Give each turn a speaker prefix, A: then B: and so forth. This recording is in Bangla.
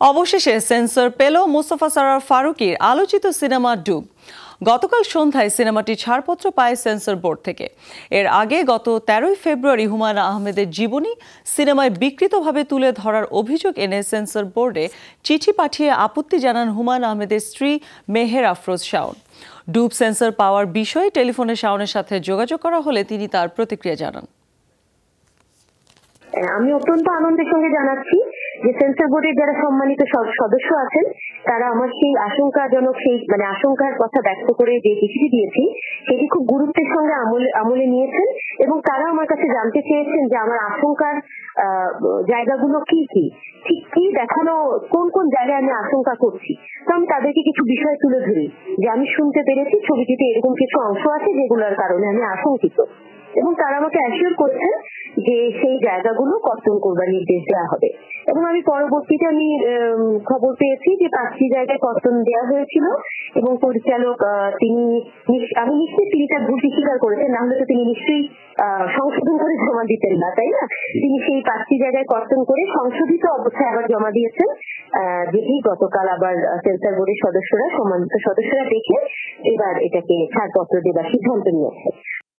A: অবশেষে সেন্সর পেল মোস্তফা সারার ফারুকির আলোচিত সিনেমা ডুব। গতকাল সন্ধ্যায় সিনেমাটি ছাড়পত্র পায় সেন্সর বোর্ড থেকে। এর আগে গত তেরোই ফেব্রুয়ারি হুমায়ুন আহমেদের জীবনী সিনেমায় বিকৃতভাবে তুলে ধরার অভিযোগ এনে সেন্সর বোর্ডে চিঠি পাঠিয়ে আপত্তি জানান হুমায়ুন আহমেদের স্ত্রী মেহের আফরোজ শাওন। ডুব সেন্সর পাওয়ার বিষয়ে টেলিফোনে শাওনের সাথে যোগাযোগ করা হলে তিনি তার প্রতিক্রিয়া জানান।
B: আমি অত্যন্ত আনন্দের সঙ্গে জানাচ্ছি যে সেন্সর বোর্ডের যারা সম্মানিত সদস্য আছেন, তারা আমার সেই আশঙ্কাজনক সেই মানে আশঙ্কার কথা ব্যক্ত করে যে চিঠিটি দিয়েছি, সেটি খুব গুরুত্বের সঙ্গে আমলে আমলে নিয়েছেন এবং তারা আমার কাছে জানতে চেয়েছেন যে আমার আশঙ্কার জায়গাগুলো কি কি? ঠিক কি দেখানো, কোন কোন জায়গায় আমি আশঙ্কা করছি? তো আমি তাদেরকে কিছু বিষয় তুলে ধরি, যে আমি শুনতে পেরেছি, ছবিটিতে এরকম কিছু অংশ আছে যেগুলোর কারণে আমি আশঙ্কিত। এবং তারা আমাকে অ্যাসিওর করছেন যে সেই জায়গাগুলো কর্তন করবার নির্দেশ দেওয়া হবে। এবং আমি পরবর্তীতে আমি খবর পেয়েছি যে পাঁচটি জায়গায় কর্তন দেওয়া হয়েছিল এবং পরিচালক তিনি আমি নিশ্চয়ই তিনি তার ভুল স্বীকার করেছেন, না হলে তো তিনি নিশ্চয়ই সংশোধন করে জমা দিতেন না, তাই না? তিনি সেই পাঁচটি জায়গায় কর্তন করে সংশোধিত অবস্থায় আবার জমা দিয়েছেন যেটি গতকাল আবার সেন্সার বোর্ডের সদস্যরা সম্মানিত সদস্যরা দেখে এবার এটাকে ছাড়পত্র দেবার সিদ্ধান্ত নিয়েছে।